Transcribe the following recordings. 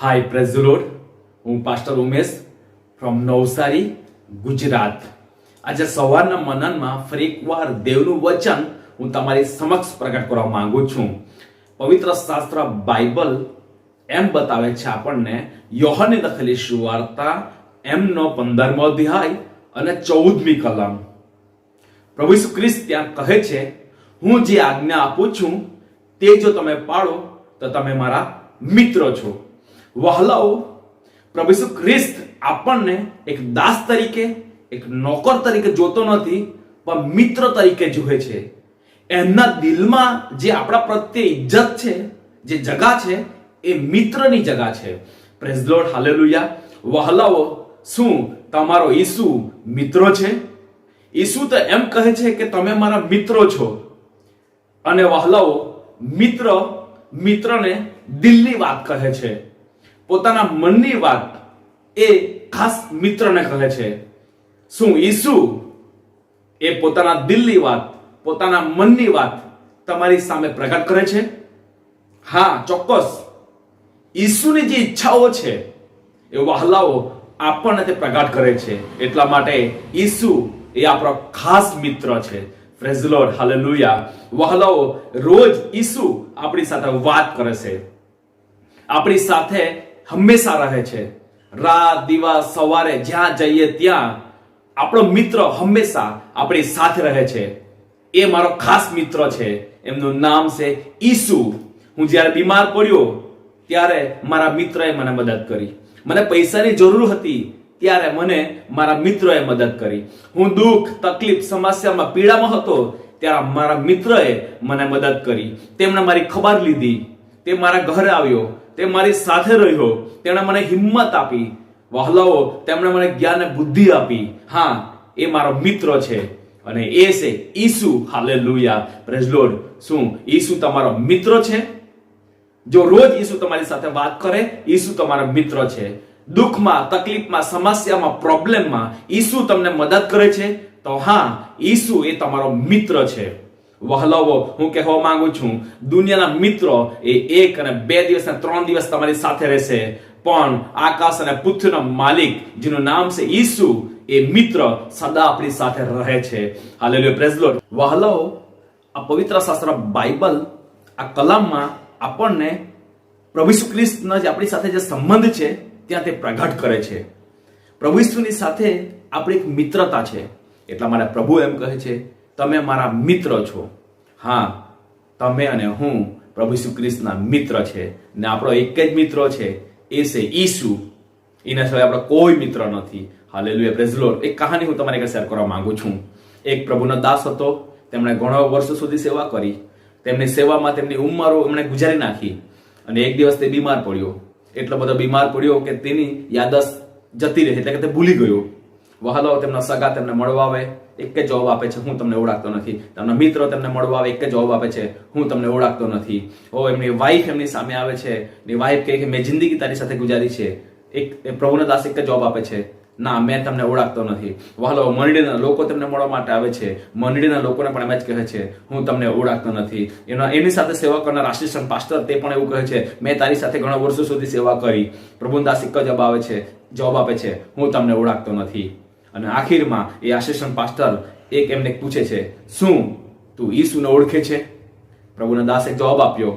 હાય praise Lord હું pastor Umesh from Navsari Gujarat આજે સવારના મનનમાં ફરી એકવાર દેવનું વચન હું તમારી સમક્ષ પ્રગટ કરવા માંગુ છું. પવિત્ર શાસ્ત્ર બાઇબલ એમ બતાવે છે આપણને યોહને લખેલી સુવાર્તા એમનો પંદરમો અધ્યાય અને ચૌદમી કલમ. પ્રભુ ઈસુ ખ્રિસ્ત ત્યાં કહે છે, હું જે આજ્ઞા આપું છું, તે જો તમે પાળો, તો તમે મારા મિત્રો છો. વહલાઓ પ્રભુ ખ્રિસ્ત આપણને એક દાસ તરીકે, એક નોકર તરીકે જોતો નથી, પણ મિત્ર તરીકે જુએ છે. એમના દિલમાં જે આપણા પ્રત્યે ઇજ્જત છે, જે જગા છે, એ મિત્રની જગા છે. પ્રેઝ લોર્ડ હાલેલુયા વહલાઓ, શું તમારો ઈસુ મિત્રો છે? ઈસુ તો એમ કહે છે કે તમે મારા મિત્રો છો. અને વહલાઓ મિત્ર, મિત્રને દિલની વાત કહે છે. પોતાના મનની વાત એ ખાસ મિત્રને કહે છે. શું ઈસુ એ પોતાના દિલની વાત, પોતાના મનની વાત તમારી સામે પ્રગટ કરે છે? હા, ચોક્કસ. ઈસુની જે ઈચ્છાઓ છે, એ વહલાઓ આપણને તે પ્રગટ કરે છે. એટલા માટે ઈસુ એ આપણો ખાસ મિત્ર છે. ફ્રેઝલોર હાલેલુયા વહલાઓ રોજ ઈસુ આપણી સાથે વાત કરે છે. આપણી સાથે હંમેશા રહે છે. રાત, દિવસ, સવારે, જ્યાં જઈએ ત્યાં આપણો મિત્ર હંમેશા આપણી સાથે રહે છે. એ મારો ખાસ મિત્ર છે. એમનું નામ છે ઈસુ. હું જ્યારે બીમાર પડ્યો ત્યારે મારા મિત્રએ મને મદદ કરી. મને પૈસાની જરૂર હતી ત્યારે મને મારા મિત્રએ મદદ કરી. હું દુઃખ, તકલીફ, સમસ્યામાં પીડામાં હતો ત્યારે મારા મિત્રએ મને મદદ કરી. તેમણે મારી ખબર લીધી. તે મારા ઘરે આવ્યો. તે મારી સાથે રહ્યો. તેમણે મને હિંમત આપી. વહલાઓ, તેમણે મને જ્ઞાન બુદ્ધિ આપી. હા, એ મારો મિત્ર છે. અને એ છે ઈસુ. હાલેલુયા. પ્રેઝ લોર્ડ શું, ઈસુ તમારો મિત્ર છે? જો રોજ ઈસુ તમારી સાથે વાત કરે, ઈસુ તમારો મિત્ર છે. દુઃખમાં, તકલીફમાં, સમસ્યામાં પ્રોબ્લેમમાં ઈસુ તમને મદદ કરે છે? તો હા, ઈસુ એ તમારો મિત્ર છે. વહલાવો, હું કહેવા માંગુ છું, દુનિયાના મિત્રો એ એક અને બે દિવસ અને ત્રણ દિવસ તમારી સાથે રહેશે. પણ આકાશ અને પૃથ્વીનો માલિક, જેનું નામ છે ઈસુ, એ મિત્ર સદા આપણી સાથે રહે છે. હાલેલુયા પ્રેઝ લોર્ડ વહલાઓ આ પવિત્ર શાસ્ત્ર, બાઇબલ, આ કલામમાં આપણને પ્રભુ ઈસુ ખ્રિસ્તનો જે આપણી સાથે જે સંબંધ છે, ત્યાં તે પ્રગટ કરે છે. પ્રભુ ઈસુની સાથે આપણી એક મિત્રતા છે. એટલા માટે પ્રભુ એમ કહે છે તમે મારા મિત્ર છો. હા, તમે અને હું પ્રભુ ઈસુ ખ્રિસ્તના મિત્ર છે ને આપણો એક જ મિત્ર છે. એ છે ઈસુ. એના સિવાય આપણો કોઈ મિત્ર નથી. હાલેલુયા પ્રેઝ લોર્ડ એક કહાની હું તમારી સાથે શેર કરવા માંગુ છું. એક પ્રભુનો દાસ હતો. તેમણે ઘણા વર્ષો સુધી સેવા કરી. તેમની સેવામાં તેમની ઉંમરો એમણે ગુજારી નાખી. અને એક દિવસ તે બીમાર પડ્યો. એટલો બધો બીમાર પડ્યો કે તેની યાદશ જતી રહી, એટલે કે તે ભૂલી ગયો. વહાલો તેમના સગા તેમને મળવા આવે એક જ જવાબ આપે છે, હું તમને ઓળખતો નથી. તેમના મિત્રો તેમને મળવા આવે એક જ જવાબ આપે છે, હું તમને ઓળખતો નથી. ઓ, એમની વાઈફ એમની સામે આવે છે. એની વાઈફ કહે કે, મેં જિંદગી તારી સાથે ગુજારી છે. એક પ્રભુના દાસ એક જ જવાબ આપે છે, ના, મેં તમને ઓળખતો નથી. વહાલો મંડળીના લોકો તેમને મળવા માટે આવે છે. મંડળીના લોકોને પણ એમ જ કહે છે, હું તમને ઓળખતો નથી. એનો, એની સાથે સેવા કરનાર આશીષન પાસ્ટર તે પણ એવું કહે છે, મેં તારી સાથે ઘણા વર્ષો સુધી સેવા કરી. પ્રભુદાસ એક જવાબ આવે છે, જવાબ આપે છે, હું તમને ઓળખતો નથી. અને આખીરમાં એ આશીષન પાસ્ટર એક એમને પૂછે છે, શું તું ઈસુને ઓળખે છે? પ્રભુના દાસે જવાબ આપ્યો,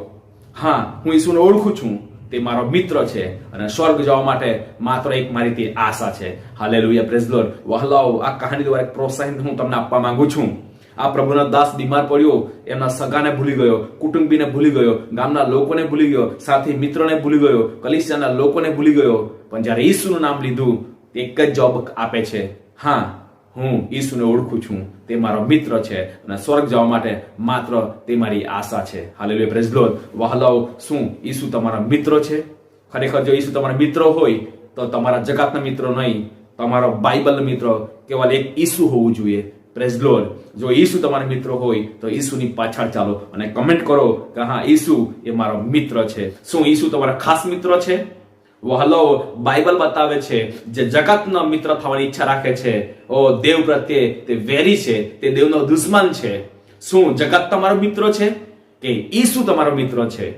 હા, હું ઈસુને ઓળખું છું. તે મારો મિત્ર છે અને સ્વર્ગ જવા માટે માત્ર એક મારી તે આશા છે. હાલે લુયા પ્રેઝલોર વહલાઓ, આ કહાની દ્વારા એક પ્રોત્સાહન હું તમને આપવા માંગુ છું. આ પ્રભુના દાસ બીમાર પડ્યો, એમના સગાને ભૂલી ગયો, કુટુંબીને ભૂલી ગયો, ગામના લોકોને ભૂલી ગયો, સાથી મિત્રોને ભૂલી ગયો, કલિસિયાના લોકોને ભૂલી ગયો. પણ જ્યારે ઈસુનું નામ લીધું એક જ જવાબ આપે છે હા, હું ઈસુને ઓળખું છું. તે મારો મિત્ર છે અને સ્વર્ગ જવા માટે માત્ર તે મારી આશા છે. હાલેલુયા પ્રેઝ લોર્ડ વહલાઓ શું? ઈસુ તમારા મિત્ર છે? ખરેખર જો ઈસુ તમારા મિત્ર હોય, તો તમારા જગતના મિત્ર નહીં, તમારો બાઇબલ મિત્ર કેવલ એક ઈસુ હોવું જોઈએ. પ્રેઝ લોર્ડ જો ઈસુ તમારા મિત્ર હોય, તો ઈસુની પાછળ ચાલો અને કમેન્ટ કરો કે હા, ઈસુ એ મારો મિત્ર છે. શું ઈસુ તમારા ખાસ મિત્ર છે? વહલો બાઇબલ બતાવે છે જે જગતનો મિત્ર થવાની ઈચ્છા રાખે છે. ઓ, દેવ પ્રત્યે તે વેરી છે, તે દેવનો દુશ્મન છે. શું જગત તમારો મિત્ર છે કે ઈસુ તમારો મિત્ર છે?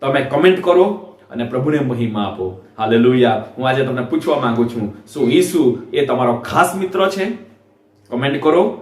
તમે કમેન્ટ કરો અને પ્રભુને મહિમા આપો. હાલેલુયા. હું આજે તમને પૂછવા માંગુ છું, શું ઈસુ એ તમારો ખાસ મિત્ર છે? કમેન્ટ કરો.